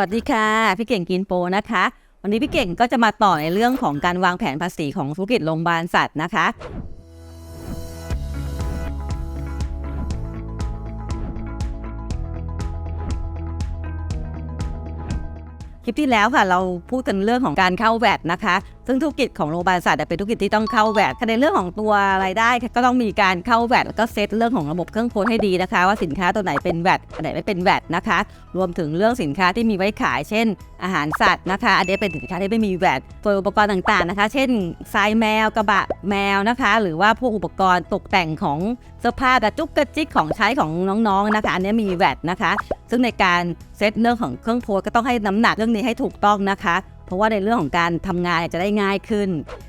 สวัสดีค่ะ พี่เก่งกินโปนะคะ วันนี้พี่เก่งก็จะมาต่อในเรื่องของการวางแผนภาษีของธุรกิจโรงพยาบาลสัตว์นะคะ คลิปที่แล้วค่ะเราพูดกันเรื่องของการเข้าแวดนะคะ ซึ่งธุรกิจของโรงพยาบาลสัตว์เป็นธุรกิจที่ต้องเข้าแวดในเรื่องของตัวรายได้ก็ต้องมีการเข้าแวดแล้วก็เซตเรื่องของระบบเครื่องโพสให้ดีนะคะ ว่าสินค้าตัวไหนเป็นแวดอันไหนไม่เป็นแวดนะคะ รวมถึงเรื่องสินค้าที่มีไว้ขาย เช่น อาหารสัตว์นะคะ อันนี้เป็นสินค้าที่ไม่มีแวดตัวอุปกรณ์ต่างๆนะคะ เช่นทรายแมวกระบะแมวนะคะ หรือว่าพวกอุปกรณ์ตกแต่งของเสื้อผ้ากระจุกกระจิกของใช้ของน้องๆนะคะ อันนี้มีแวดนะคะ ซึ่งในการเซตเรื่องของเครื่องโพสก็ต้องให้น้ำหนักเรื่องนี้ให้ถูกต้องนะคะ เพราะว่าในเรื่องของการทำงานจะได้ง่ายขึ้น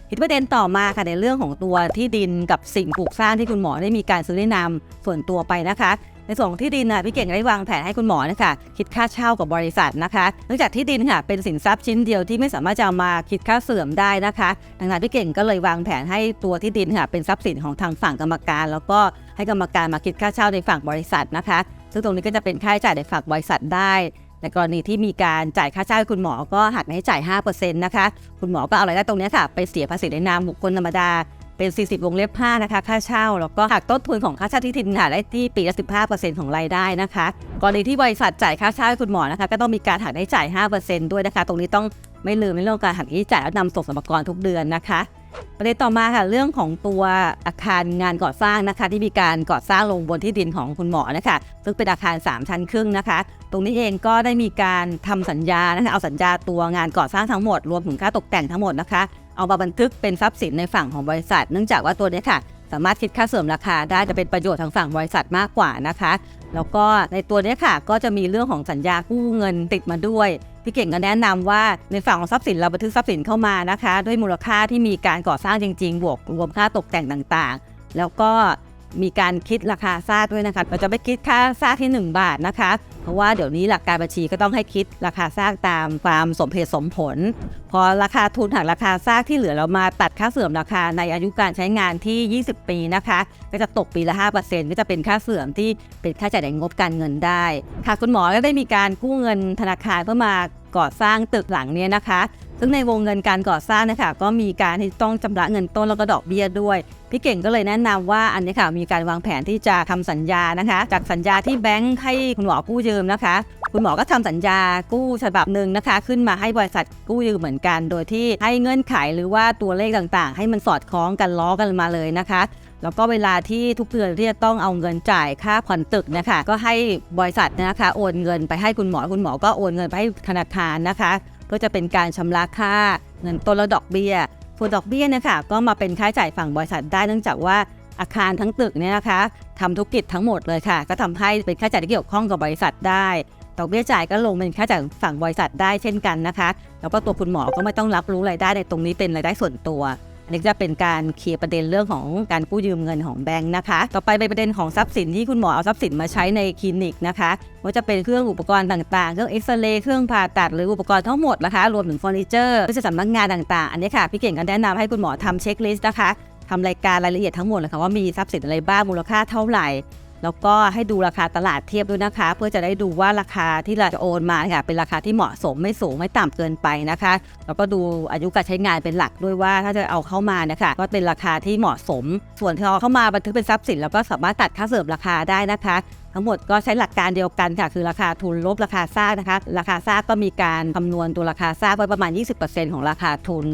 ทีกประเด็นต่อมาค่ะในเรื่องของตัวที่ดินกับสิ่งปลูกสร้างที่คุณหมอได้มีการซื้อแนะนำส่วนตัวไปนะคะในส่วนของที่ดินนะพี่เก่งได้วางแผนให้คุณหมอนะคะคิดค่าเช่ากับบริษัทนะคะเนื่องจากที่ดินค่ะเป็นสินทรัพย์ชิ้นเดียวที่ไม่สามารถจะเอามาคิดค่าเสื่อมได้นะคะดังนั้นพี่เก่งก็เลยวางแผนให้ตัวที่ดินค่ะเป็นทรัพย์สินของทางฝั่งกรรมการ แล้วก็ให้กรรมการมาคิดค่าเช่าในฝั่งบริษัทนะคะ ซึ่งตรงนี้ก็จะเป็นค่าใช้จ่ายในฝั่งบริษัทได้ ในกรณีที่มีการจ่ายค่าเช่าให้คุณหมอก็หักให้จ่าย 5%นะคะ คุณหมอก็เอารายได้ตรงนี้ค่ะ ไปเสียภาษีในนามบุคคลธรรมดา เป็น 40 วงเล็บ 5 นะคะ ค่าเช่า แล้วก็หักต้นทุนของค่าเช่าที่ดินค่ะได้ที่ปีละ 15%ของรายได้นะคะ กรณีที่บริษัทจ่ายค่าเช่าให้คุณหมอนะคะ ก็ต้องมีการหักได้จ่าย 5%ด้วยนะคะ ตรงนี้ต้องไม่ลืมในเรื่องการหักที่จ่ายและนำส่งสรรพากรทุกเดือนนะคะ ประเด็นต่อมาค่ะเรื่องของตัวอาคารงานก่อสร้างนะคะ ที่มีการก่อสร้างลงบนที่ดินของคุณหมอนะคะซึ่งเป็นอาคาร 3 ชั้นครึ่งนะคะ ตรงนี้เองก็ได้มีการทำสัญญานะคะเอาสัญญาตัวงานก่อสร้างทั้งหมดรวมถึงค่าตกแต่งทั้งหมดนะคะ เอามาบันทึกเป็นทรัพย์สินในฝั่งของบริษัท เนื่องจากว่าตัวนี้ค่ะ สามารถคิดค่าเสื่อมราคาได้จะเป็นประโยชน์ทางฝั่งบริษัทมากกว่านะคะ แล้วก็ในตัวนี้ค่ะก็จะมีเรื่องของสัญญากู้เงินติดมาด้วย พี่เก่งก็แนะนำว่าในฝั่งของทรัพย์สินเราบันทึกทรัพย์สินเข้ามานะคะ ด้วยมูลค่าที่มีการก่อสร้างจริงๆ บวกรวมค่าตกแต่งต่างๆ แล้วก็มีการคิดราคาซากด้วยนะคะเราจะไม่คิดค่าซากที่ 1 บาทนะคะ เพราะว่าเดี๋ยวนี้หลักการบัญชีก็ต้องให้คิดราคาซากตามความสมเหตุสมผล พอราคาทุนหักราคาซากที่เหลือเรามาตัดค่าเสื่อมราคาในอายุการใช้งานที่ 20 ปีนะคะ ก็จะตกปีละ 5%ก็จะเป็นค่าเสื่อมที่เป็นค่าจ่ายในงบการเงินได้ค่ะคุณหมอก็ได้มีการกู้เงินธนาคารเพื่อมา ก่อสร้างตึกหลังเนี้ยนะคะ ซึ่งในวงเงินการก่อสร้างนะคะก็มีการที่ต้องชำระเงินต้นแล้วก็ดอกเบี้ยด้วย พี่เก่งก็เลยแนะนำว่าอันนี้ค่ะมีการวางแผนที่จะทำสัญญานะคะ จากสัญญาที่แบงค์ให้คุณหมอกู้ยืมนะคะคุณหมอก็ทำสัญญากู้ฉบับหนึ่งนะคะ ขึ้นมาให้บริษัทกู้ยืมเหมือนกัน โดยที่ให้เงื่อนไขหรือว่าตัวเลขต่างๆ ให้มันสอดคล้องกันล้อกันมาเลยนะคะ แล้วก็เวลาที่ทุกเดือนที่จะต้องเอาเงินจ่ายค่าผ่อนตึกนะคะ ก็ให้บริษัทนะคะ โอนเงินไปให้คุณหมอคุณหมอก็โอนเงินไปให้ธนาคารนะคะเพื่อจะเป็นการชำระค่าเงินต้นและดอกเบี้ยส่วนดอกเบี้ยนะคะก็มาเป็นค่าใช้จ่ายฝั่งบริษัทได้เนื่องจากว่าอาคารทั้งตึกเนี่ยนะคะทำธุรกิจทั้งหมดเลยค่ะ ก็ทำให้เป็นค่าใช้จ่ายที่เกี่ยวข้องกับบริษัทได้ดอกเบี้ยจ่ายก็ลงเป็นค่าใช้จ่ายฝั่งบริษัทได้เช่นกันนะคะ แล้วก็ตัวคุณหมอก็ไม่ต้องรับรู้รายได้ในตรงนี้เป็นรายได้ส่วนตัว อันนี้จะเป็นการเคลียร์ประเด็นเรื่องของการกู้ยืมเงินของแบงค์นะคะ ต่อไปเป็นประเด็นของทรัพย์สินที่คุณหมอเอาทรัพย์สินมาใช้ในคลินิกนะคะว่าจะเป็นเครื่องอุปกรณ์ต่างๆ เครื่องเอ็กซเรย์ เครื่องผ่าตัดหรืออุปกรณ์ทั้งหมดนะคะ รวมถึงเฟอร์นิเจอร์ที่จะสำนักงานต่างๆ อันนี้ค่ะ พี่เก่งก็แนะนำให้คุณหมอทำเช็คลิสต์นะคะทำรายการรายละเอียดทั้งหมดเลยค่ะว่ามีทรัพย์สินอะไรบ้างมูลค่าเท่าไหร่ แล้วก็ให้ดูราคาตลาดเทียบด้วยนะคะ เพื่อจะได้ดูว่าราคาที่เราจะโอนมาค่ะเป็นราคาที่เหมาะสมไม่สูงไม่ต่ำเกินไปนะคะ แล้วก็ดูอายุการใช้งานเป็นหลักด้วยว่าถ้าจะเอาเข้ามานะคะก็เป็นราคาที่เหมาะสม ส่วนที่เราเข้ามาบันทึกเป็นทรัพย์สินแล้วก็สามารถตัดค่าเสริมราคาได้นะคะทั้งหมดก็ใช้หลักการเดียวกันค่ะ คือราคาทุนลบราคาซากนะคะ ราคาซากก็มีการคำนวณตัวราคาซากไว้ประมาณ 20%ของราคาทุน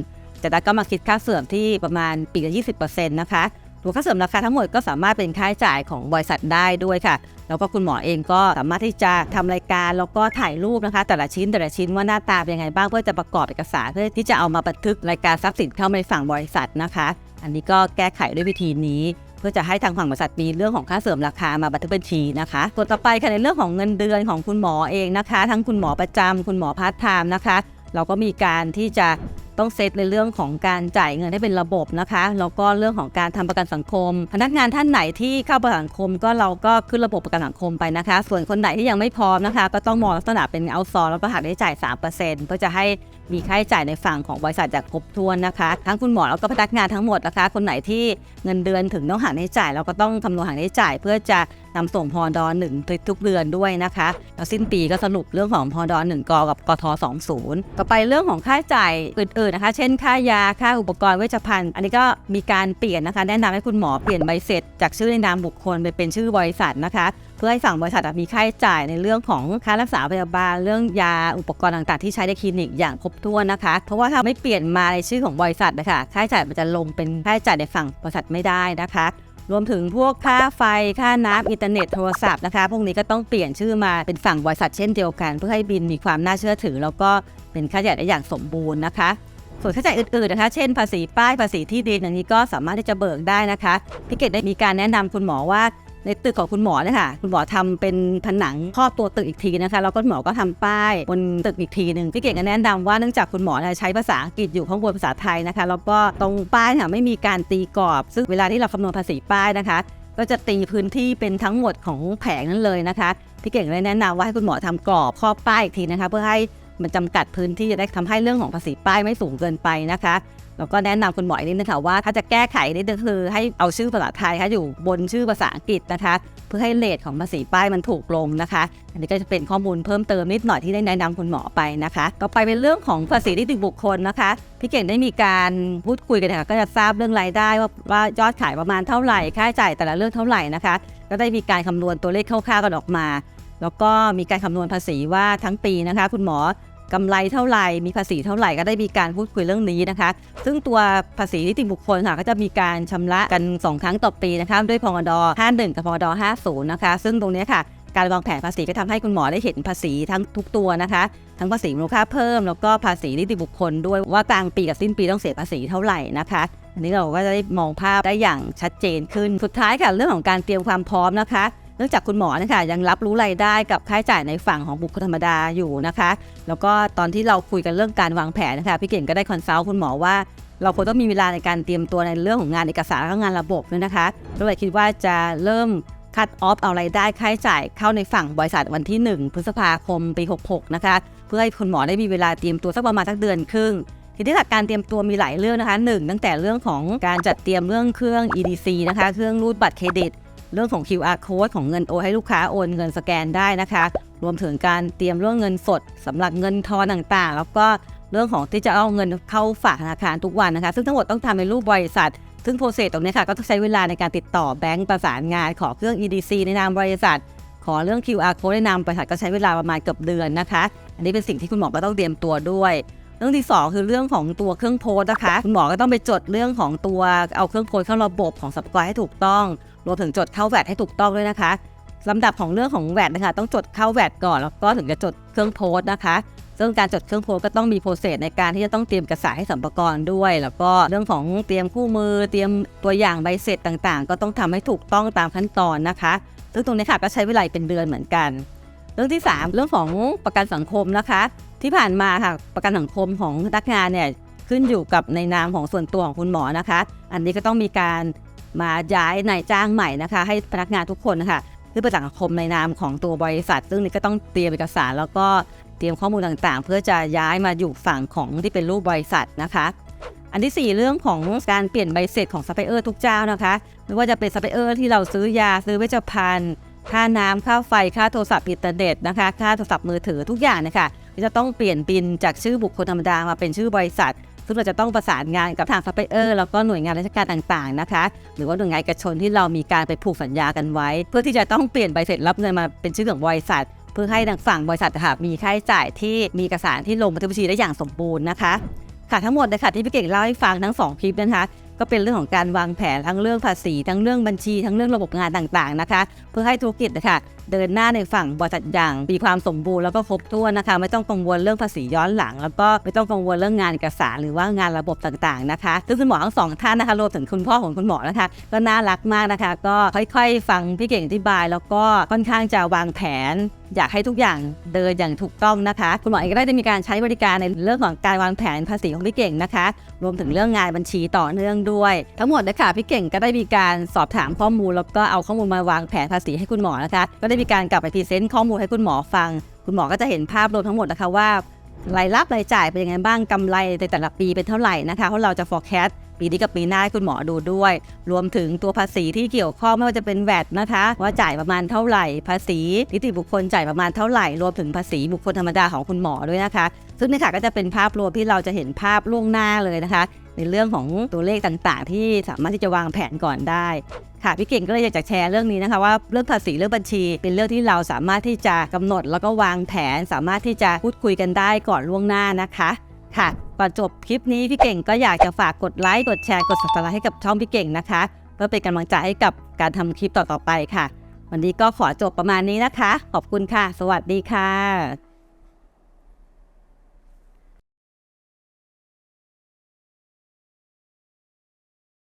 จากนั้นก็มาคิดค่าเสื่อมที่ประมาณปีละ20%นะคะ ตัวค่าเสริมราคาทั้งหมดก็สามารถเป็นค่าใช้จ่ายของบริษัทได้ด้วยค่ะ แล้วก็คุณหมอเองก็สามารถที่จะทำรายการแล้วก็ถ่ายรูปนะคะ แต่ละชิ้นแต่ละชิ้นว่าหน้าตาเป็นยังไงบ้างเพื่อจะประกอบเอกสารเพื่อที่จะเอามาบันทึกรายการทรัพย์สินเข้ามาในฝั่งบริษัทนะคะ อันนี้ก็แก้ไขด้วยวิธีนี้เพื่อจะให้ทางฝั่งบริษัทมีเรื่องของค่าเสริมราคามาบันทึกบัญชีนะคะส่วนต่อไปค่ะในเรื่องของเงินเดือนของคุณหมอเองนะคะ ทั้งคุณหมอประจำคุณหมอพาร์ทไทม์นะคะ เราก็มีการที่จะ ต้องเซตในเรื่องของการจ่ายเงินให้เป็นระบบนะคะแล้วก็เรื่องของการทำประกันสังคม พนักงานท่านไหนที่เข้าประกันสังคม ก็เราก็ขึ้นระบบประกันสังคมไปนะคะ ส่วนคนไหนที่ยังไม่พร้อมนะคะ ก็ต้องมองลักษณะเป็นเอาซอร์แล้วก็หักได้จ่าย 3%เพื่อจะให้มีค่าใช้จ่ายในฝั่งของบริษัทจากครบถ้วนนะคะ ทั้งคุณหมอแล้วก็พนักงานทั้งหมดนะคะ คนไหนที่เงินเดือนถึงต้องหักได้จ่าย เราก็ต้องคำนวณหักได้จ่ายเพื่อจะ นำส่งพอดอนหนึ่งทุกเดือนด้วยนะคะแล้วสิ้นปีก็สรุปเรื่องของพอดอนหนึ่งกกับกท20ต่อไปเรื่องของค่าใช้จ่ายอื่นๆนะคะ เช่นค่ายาค่าอุปกรณ์เวชภัณฑ์ อันนี้ก็มีการเปลี่ยนนะคะ แนะนำให้คุณหมอเปลี่ยนใบเสร็จ จากชื่อในนามบุคคลไปเป็นชื่อบริษัทนะคะเพื่อให้ฝั่งบริษัทมีค่าใช้จ่ายในเรื่องของค่ารักษาพยาบาลเรื่องยาอุปกรณ์ต่างๆ ที่ใช้ในคลินิกอย่างครบถ้วนนะคะ เพราะว่าถ้าไม่เปลี่ยนมาในชื่อของบริษัทนะคะค่าใช้จ่ายมันจะลงเป็นค่าใช้จ่ายในฝั่งบริษัทไม่ได้นะคะ รวมถึงพวกค่าไฟค่าน้ำอินเทอร์เน็ตโทรศัพท์นะคะ พวกนี้ก็ต้องเปลี่ยนชื่อมาเป็นฝั่งบริษัทเช่นเดียวกัน เพื่อให้บินมีความน่าเชื่อถือ แล้วก็เป็นค่าใช้จ่ายได้อย่างสมบูรณ์นะคะส่วนค่าใช้จ่ายอื่นๆนะคะ เช่นภาษีป้ายภาษีที่ดินอันนี้ก็สามารถที่จะเบิกได้นะคะพี่เกดได้มีการแนะนำคุณหมอว่า ในตึกของคุณหมอเนี่ยค่ะคุณหมอทำเป็นผนังครอบตัวตึกอีกทีนะคะแล้วก็หมอก็ทำป้ายบนตึกอีกทีหนึ่งพี่เก่งก็แนะนำว่าเนื่องจากคุณหมอใช้ภาษาอังกฤษอยู่ข้างบนภาษาไทยนะคะแล้วก็ตรงป้ายค่ะไม่มีการตีกรอบ ซึ่งเวลาที่เราคำนวณภาษีป้ายนะคะ ก็จะตีพื้นที่เป็นทั้งหมดของแผงนั้นเลยนะคะพี่เก่งเลยแนะนำว่าให้คุณหมอทำกรอบครอบป้ายอีกทีนะคะ เพื่อให้มันจำกัดพื้นที่จะได้ทำให้เรื่องของภาษีป้ายไม่สูงเกินไปนะคะ แล้วก็แนะนำคุณหมออีกนิดนึงค่ะว่าถ้าจะแก้ไขนิดนึงคือให้เอาชื่อภาษาไทยค่ะอยู่บนชื่อภาษาอังกฤษนะคะ เพื่อให้เลทของภาษีป้ายมันถูกลงนะคะ อันนี้ก็จะเป็นข้อมูลเพิ่มเติมนิดหน่อยที่ได้แนะนำคุณหมอไปนะคะต่อไปเป็นเรื่องของภาษีนิติบุคคลนะคะพี่เก่งได้มีการพูดคุยกันนะคะก็จะทราบเรื่องรายได้ว่าว่ายอดขายประมาณเท่าไหร่ค่าใช้จ่ายแต่ละเรื่องเท่าไหร่นะคะ ก็ได้มีการคำนวณตัวเลขคร่าวๆกันออกมา แล้วก็มีการคำนวณภาษีว่าทั้งปีนะคะ คุณหมอ กำไรเท่าไหร่ มีภาษีเท่าไหร่ก็ได้มีการพูดคุยเรื่องนี้นะคะ ซึ่งตัวภาษีนิติบุคคลค่ะก็จะมีการชำระกัน 2 ครั้งต่อปีนะคะด้วยพงด51 กับพงด50 นะคะ ซึ่งตรงนี้ค่ะการวางแผนภาษีก็ทำให้คุณหมอได้เห็นภาษีทั้งทุกตัวนะคะ ทั้งภาษีมูลค่าเพิ่มแล้วก็ภาษีนิติบุคคลด้วยว่ากลางปีกับสิ้นปีต้องเสียภาษีเท่าไหร่นะคะอันนี้เราก็จะได้มองภาพได้อย่างชัดเจนขึ้นสุดท้ายค่ะเรื่องของการเตรียมความพร้อมนะคะ เนื่องจากคุณหมอนะคะยังรับรู้รายได้กับค่าใช้จ่ายในฝั่งของบุคคลธรรมดาอยู่นะคะ แล้วก็ตอนที่เราคุยกันเรื่องการวางแผนนะคะพี่เก่งก็ได้คอนซัลท์คุณหมอว่า เราควรต้องมีเวลาในการเตรียมตัวในเรื่องของงานเอกสารและงานระบบด้วยนะคะก็เลยคิดว่าจะเริ่มคัดออฟเอารายได้ค่าใช้จ่ายเข้าในฝั่งบริษัทวันที่ 1 พฤษภาคมปี 66 นะคะ เพื่อให้คุณหมอได้มีเวลาเตรียมตัวสักประมาณสักเดือนครึ่งทีนี้หลักการเตรียมตัวมีหลายเรื่องนะคะหนึ่งตั้งแต่เรื่องของการจัดเตรียมเรื่องเครื่อง EDC นะคะ เครื่องรูดบัตรเครดิต เรื่องของ QR code ของเงินโอนให้ลูกค้าโอนเงินสแกนได้นะคะ รวมถึงการเตรียมเรื่องเงินสดสำหรับเงินทอนต่างๆ แล้วก็เรื่องของที่จะเอาเงินเข้าฝากธนาคารทุกวันนะคะ ซึ่งทั้งหมดต้องทำในรูปบริษัท ซึ่งโปรเซสตรงนี้ค่ะก็ต้องใช้เวลาในการติดต่อแบงก์ประสานงาน ขอเครื่อง EDC ในนามบริษัท ขอเรื่อง QR code ในนามบริษัทก็ใช้เวลาประมาณเกือบเดือนนะคะ อันนี้เป็นสิ่งที่คุณหมอก็ต้องเตรียมตัวด้วยเรื่องที่ 2 คือเรื่องของตัวเครื่องโพสต์นะคะคุณหมอก็ต้องไปจดเรื่องของตัวเอาเครื่องโพสต์เข้าระบบของสับกอยให้ถูกต้อง รวมถึงจดเข้าแวดให้ถูกต้องด้วยนะคะลำดับของเรื่องของแวดนะคะ ต้องจดเข้าแวดก่อน แล้วก็ถึงจะจดเครื่องโพสต์นะคะ ซึ่งการจดเครื่องโพสต์ก็ต้องมีโปรเซสในการที่จะต้องเตรียมเอกสารให้สัมภาระด้วย แล้วก็เรื่องของเตรียมคู่มือ เตรียมตัวอย่างใบเสร็จต่างๆ ก็ต้องทำให้ถูกต้องตามขั้นตอนนะคะ ซึ่งตรงนี้ค่ะก็ใช้เวลาเป็นเดือนเหมือนกัน เรื่องที่ 3 เรื่องของประกันสังคมนะคะ ที่ผ่านมาค่ะประกันสังคมของพนักงานเนี่ยขึ้นอยู่กับในนามของส่วนตัวของคุณหมอนะคะ อันนี้ก็ต้องมีการ มาย้ายนายจ้างใหม่นะคะ ให้พนักงานทุกคนนะคะขึ้นประกันสังคมในนามของตัวบริษัท ซึ่งนี่ก็ต้องเตรียมเอกสารแล้วก็เตรียมข้อมูลต่างๆ เพื่อจะย้ายมาอยู่ฝั่งของที่เป็นรูปบริษัทนะคะ อันที่ 4 เรื่องของการเปลี่ยนใบเสร็จของซัพพลายเออร์ทุกเจ้านะคะไม่ว่าจะเป็นซัพพลายเออร์ที่เราซื้อยาซื้อเวชภัณฑ์ค่าน้ำค่าไฟค่าโทรศัพท์อินเทอร์เน็ตนะคะค่าโทรศัพท์มือถือทุกอย่างเนะคะจะต้องเปลี่ยนบินจากชื่อบุคคลธรรมดามาเป็นชื่อบริษัท ซึ่งเราจะต้องประสานงานกับทางซัพพลายเออร์แล้วก็หน่วยงานราชการต่างๆนะคะ หรือว่าหน่วยงานเอกชนที่เรามีการไปผูกสัญญากันไว้ เพื่อที่จะต้องเปลี่ยนใบเสร็จรับเงินมาเป็นชื่อของบริษัท เพื่อให้ทางฝั่งบริษัทค่ะมีค่าใช้จ่ายที่มีเอกสารที่ลงบันทึกบัญชีได้อย่างสมบูรณ์นะคะค่ะทั้งหมดเลยค่ะที่พี่เก่งเล่าให้ฟังทั้ง 2 คลิปนะคะก็เป็นเรื่องของการวางแผนทั้งเรื่องภาษี ทั้งเรื่องบัญชี ทั้งเรื่องระบบงานต่างๆนะคะ เพื่อให้ธุรกิจนะคะ เดินหน้าในฝั่งบริษัทอย่างมีความสมบูรณ์แล้วก็ครบถ้วนนะคะ ไม่ต้องกังวลเรื่องภาษีย้อนหลัง แล้วก็ไม่ต้องกังวลเรื่องงานเอกสารหรือว่างานระบบต่างๆนะคะซึ่งคุณหมอทั้งสองท่านนะคะรวมถึงคุณพ่อของคุณหมอนะคะก็น่ารักมากนะคะ ก็ค่อยๆ ฟังพี่เก่งอธิบาย แล้วก็ค่อนข้างจะวางแผนอยากให้ทุกอย่างเดินอย่างถูกต้องนะคะ คุณหมอเองก็ได้มีการใช้บริการในเรื่องของการวางแผนภาษีของพี่เก่งนะคะ รวมถึงเรื่องงานบัญชีต่อเนื่องด้วย ทั้งหมดนะคะพี่เก่งก็ได้มีการสอบถามข้อมูลแล้วก็เอาข้อมูลมาวางแผนภาษีให้คุณหมอนะคะก็ได้มีการกลับไปพรีเซนต์ข้อมูลให้คุณหมอฟัง คุณหมอก็จะเห็นภาพรวมทั้งหมดนะคะว่ารายรับรายจ่ายเป็นยังไงบ้างกำไรในแต่ละปีเป็นเท่าไหร่นะคะเพราะเราจะ forecast ปีนี้กับปีหน้าให้คุณหมอดูด้วย รวมถึงตัวภาษีที่เกี่ยวข้องไม่ว่าจะเป็นแวดนะคะว่าจ่ายประมาณเท่าไหร่ ภาษีนิติบุคคลจ่ายประมาณเท่าไหร่ รวมถึงภาษีบุคคลธรรมดาของคุณหมอด้วยนะคะ ซึ่งนี่ค่ะก็จะเป็นภาพรวมที่เราจะเห็นภาพล่วงหน้าเลยนะคะ ในเรื่องของตัวเลขต่างๆ ที่สามารถที่จะวางแผนก่อนได้ ค่ะพี่เก่งก็เลยอยากจะแชร์เรื่องนี้นะคะว่าเรื่องภาษีเรื่องบัญชี เป็นเรื่องที่เราสามารถที่จะกำหนด แล้วก็วางแผนสามารถที่จะพูดคุยกันได้ก่อนล่วงหน้านะคะค่ะก่อนจบคลิปนี้พี่เก่งก็อยากจะฝากกดไลค์กดแชร์กด subscribe ให้กับช่องพี่เก่งนะคะ เพื่อเป็นกำลังใจให้กับการทำคลิปต่อๆไปค่ะ วันนี้ก็ขอจบประมาณนี้นะคะ ขอบคุณค่ะ สวัสดีค่ะ